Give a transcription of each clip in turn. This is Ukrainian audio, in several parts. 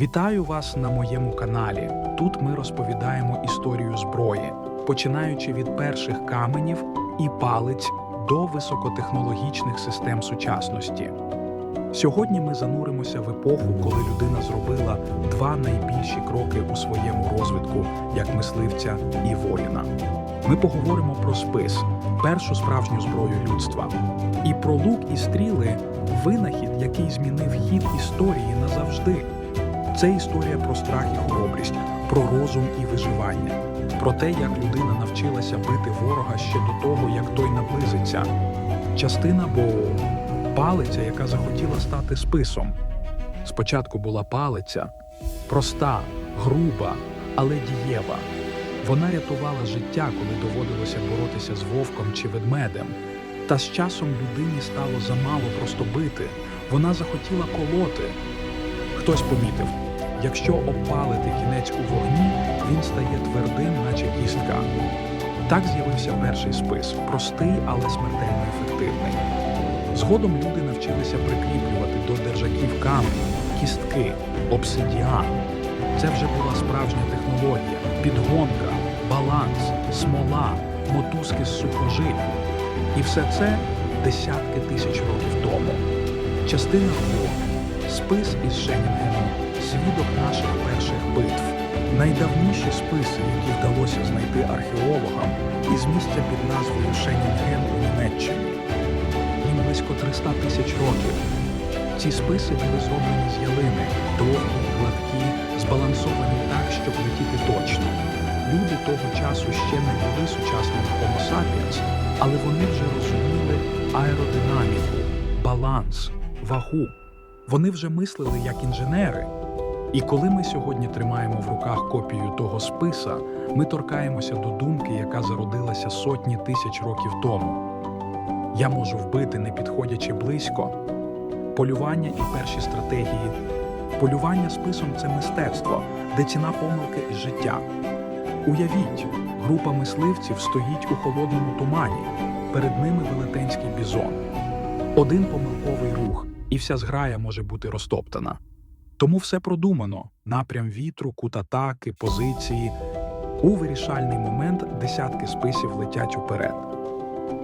Вітаю вас на моєму каналі. Тут ми розповідаємо історію зброї, починаючи від перших каменів і палиць до високотехнологічних систем сучасності. Сьогодні ми зануримося в епоху, коли людина зробила два найбільші кроки у своєму розвитку як мисливця і воїна. Ми поговоримо про спис, першу справжню зброю людства, і про лук і стріли винахід, який змінив хід історії назавжди. Це історія про страх і хоробрість, про розум і виживання, про те, як людина навчилася бити ворога ще до того, як той наблизиться. Частина Боу палиця, яка захотіла стати списом. Спочатку була палиця, проста, груба, але дієва. Вона рятувала життя, коли доводилося боротися з вовком чи ведмедем. Та з часом людині стало замало просто бити. Вона захотіла колоти. Хтось помітив, якщо обпалити кінець у вогні, він стає твердим, наче кістка. Так з'явився перший спис, простий, але смертельно ефективний. Згодом люди навчилися прикріплювати до держаків камені, кістки, обсидіан. Це вже була справжня технологія, підгонка, баланс, смола, мотузки з сухожиль. І все це десятки тисяч років тому. Частина О. Спис із Шенінгеном свідок наших перших битв. Найдавніші списи, які вдалося знайти археологам, із місця під назвою Шенінген у Німеччині. Їм близько 300 тисяч років. Ці списи були зроблені з ялини, довгі, гладкі, збалансовані так, щоб летіти точно. Люди того часу ще не були сучасними Homo sapiens, але вони вже розуміли аеродинаміку, баланс, вагу. Вони вже мислили як інженери. І коли ми сьогодні тримаємо в руках копію того списа, ми торкаємося до думки, яка зародилася сотні тисяч років тому. Я можу вбити, не підходячи близько. Полювання і перші стратегії. Полювання списом це мистецтво, де ціна помилки і життя. Уявіть, група мисливців стоїть у холодному тумані, перед ними велетенський бізон. Один помилковий рух, і вся зграя може бути розтоптана. Тому все продумано: напрям вітру, кут атаки, позиції. У вирішальний момент десятки списів летять уперед.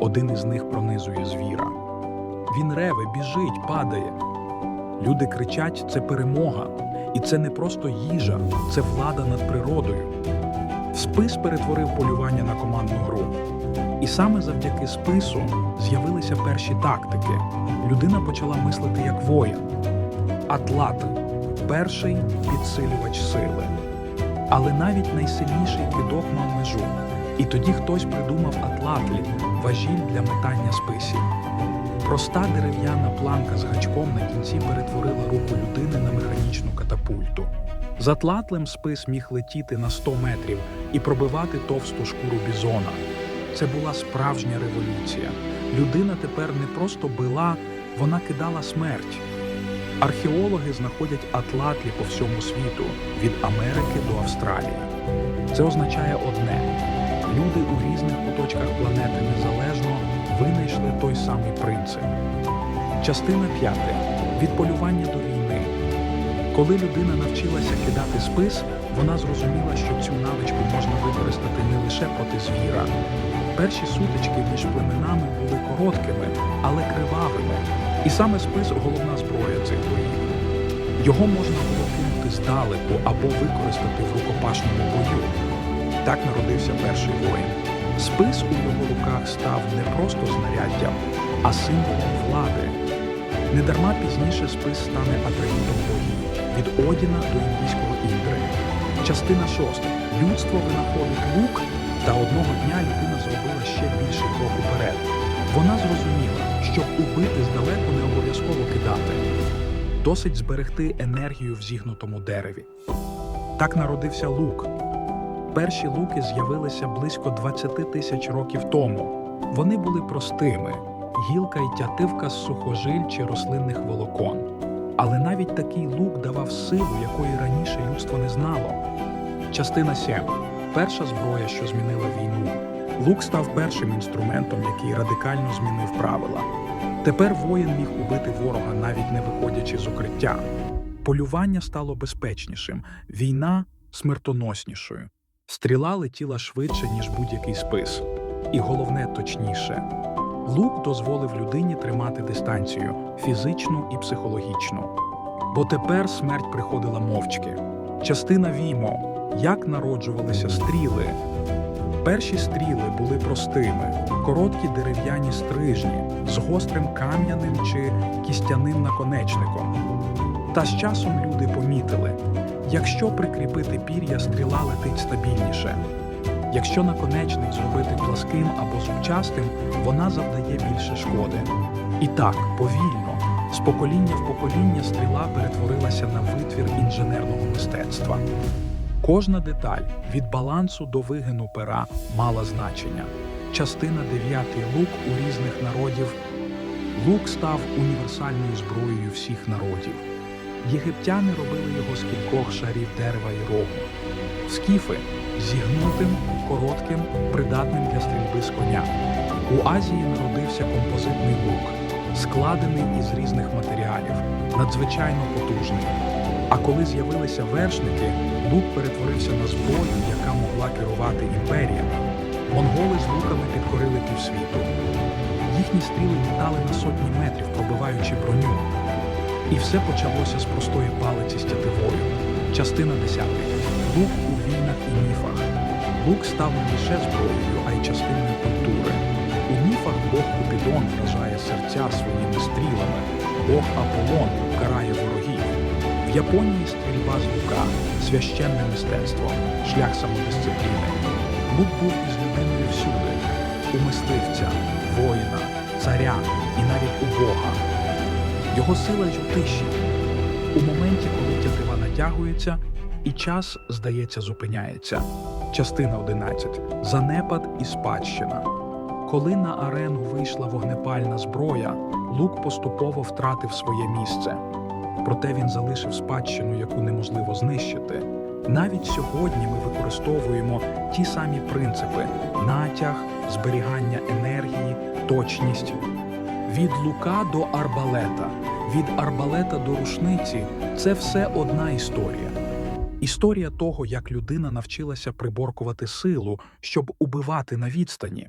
Один із них пронизує звіра. Він реве, біжить, падає. Люди кричать: це перемога. І це не просто їжа, це влада над природою. Спис перетворив полювання на командну гру. І саме завдяки спису з'явилися перші тактики. Людина почала мислити як воїн. Атлат перший підсилювач сили. Але навіть найсильніший кидок мав межу. І тоді хтось придумав атлатлі важіль для метання списів. Проста дерев'яна планка з гачком на кінці перетворила руку людини на механічну катапульту. З атлатлем спис міг летіти на 100 метрів і пробивати товсту шкуру бізона. Це була справжня революція. Людина тепер не просто била, вона кидала смерть. Археологи знаходять атлатлі по всьому світу від Америки до Австралії. Це означає одне: люди у різних куточках планети незалежно винайшли той самий принцип. Частина п'ята від полювання до війни. Коли людина навчилася кидати спис, вона зрозуміла, що цю навичку можна використати не лише проти звіра. Перші сутички між племенами були короткими, але кривавими. І саме спис головна зброя цих боїв. Його можна було кинути здалеку або використати в рукопашному бою. Так народився перший воїн. Спис у його руках став не просто знаряддям, а символом влади. Недарма пізніше спис стане атрибутом богів від Одіна до індійського Індри. Частина шоста. Людство винаходить лук, та одного дня людина зробила ще більший крок уперед. Вона зрозуміла, щоб убити здалеку не обов'язково кидати. Досить зберегти енергію в зігнутому дереві. Так народився лук. Перші луки з'явилися близько 20 тисяч років тому. Вони були простими гілка й тятивка з сухожиль чи рослинних волокон. Але навіть такий лук давав силу, якої раніше людство не знало. Частина 7. Перша зброя, що змінила війну. Лук став першим інструментом, який радикально змінив правила. Тепер воїн міг убити ворога, навіть не виходячи з укриття. Полювання стало безпечнішим, війна смертоноснішою. Стріла летіла швидше, ніж будь-який спис. І головне точніше. Лук дозволив людині тримати дистанцію фізичну і психологічну. Бо тепер смерть приходила мовчки. Частина вімо, як народжувалися стріли. Перші стріли були простими, короткі дерев'яні стрижні з гострим кам'яним чи кістяним наконечником. Та з часом люди помітили, якщо прикріпити пір'я, стріла летить стабільніше. Якщо наконечник зробити пласким або зубчастим, вона завдає більше шкоди. І так, повільно, з покоління в покоління стріла перетворилася на витвір інженерного мистецтва. Кожна деталь від балансу до вигину пера мала значення. Частина 9 лук у різних народів. Лук став універсальною зброєю всіх народів. Єгиптяни робили його з кількох шарів дерева і рогу. Скіфи зігнутим, коротким, придатним для стрільби з коня. У Азії народився композитний лук, складений із різних матеріалів, надзвичайно потужний. А коли з'явилися вершники, лук перетворився на зброю, яка могла керувати імперіями. Монголи з луками підкорили півсвіту. Їхні стріли літали на сотні метрів, пробиваючи броню. І все почалося з простої палиці з тятивою. Частина 10. Лук у війнах і міфах. Лук став не лише зброєю, а й частиною культури. У міфах Бог Купідон вражає серця своїми стрілами, Бог Аполлон карає ворогів. В Японії стрільба з лука священне мистецтво, шлях самодисципліни. Лук був із людиною всюди: у мисливця, воїна, царя і навіть у Бога. Його сила й у тиші. У моменті, коли тятива натягується, і час, здається, зупиняється. Частина 11. Занепад і спадщина. Коли на арену вийшла вогнепальна зброя, лук поступово втратив своє місце. Проте він залишив спадщину, яку неможливо знищити. Навіть сьогодні ми використовуємо ті самі принципи: натяг, зберігання енергії, точність. Від лука до арбалета, від арбалета до рушниці це все одна історія. Історія того, як людина навчилася приборкувати силу, щоб убивати на відстані.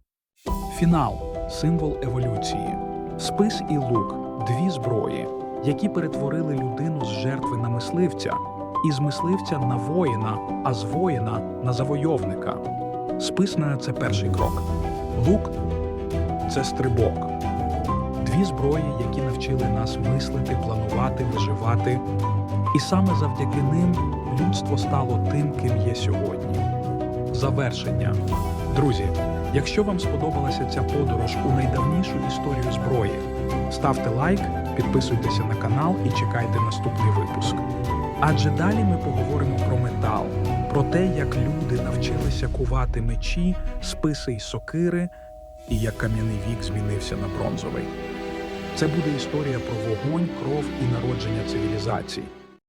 Фінал символ еволюції. Спис і лук дві зброї, які перетворили людину з жертви на мисливця, і з мисливця на воїна, а з воїна на завойовника. Спис на це перший крок. Лук це стрибок. Дві зброї, які навчили нас мислити, планувати, виживати. І саме завдяки ним людство стало тим, ким є сьогодні. Завершення. Друзі, якщо вам сподобалася ця подорож у найдавнішу історію зброї, ставте лайк, підписуйтеся на канал і чекайте наступний випуск. Адже далі ми поговоримо про метал, про те, як люди навчилися кувати мечі, списи й сокири, і як кам'яний вік змінився на бронзовий. Це буде історія про вогонь, кров і народження цивілізацій.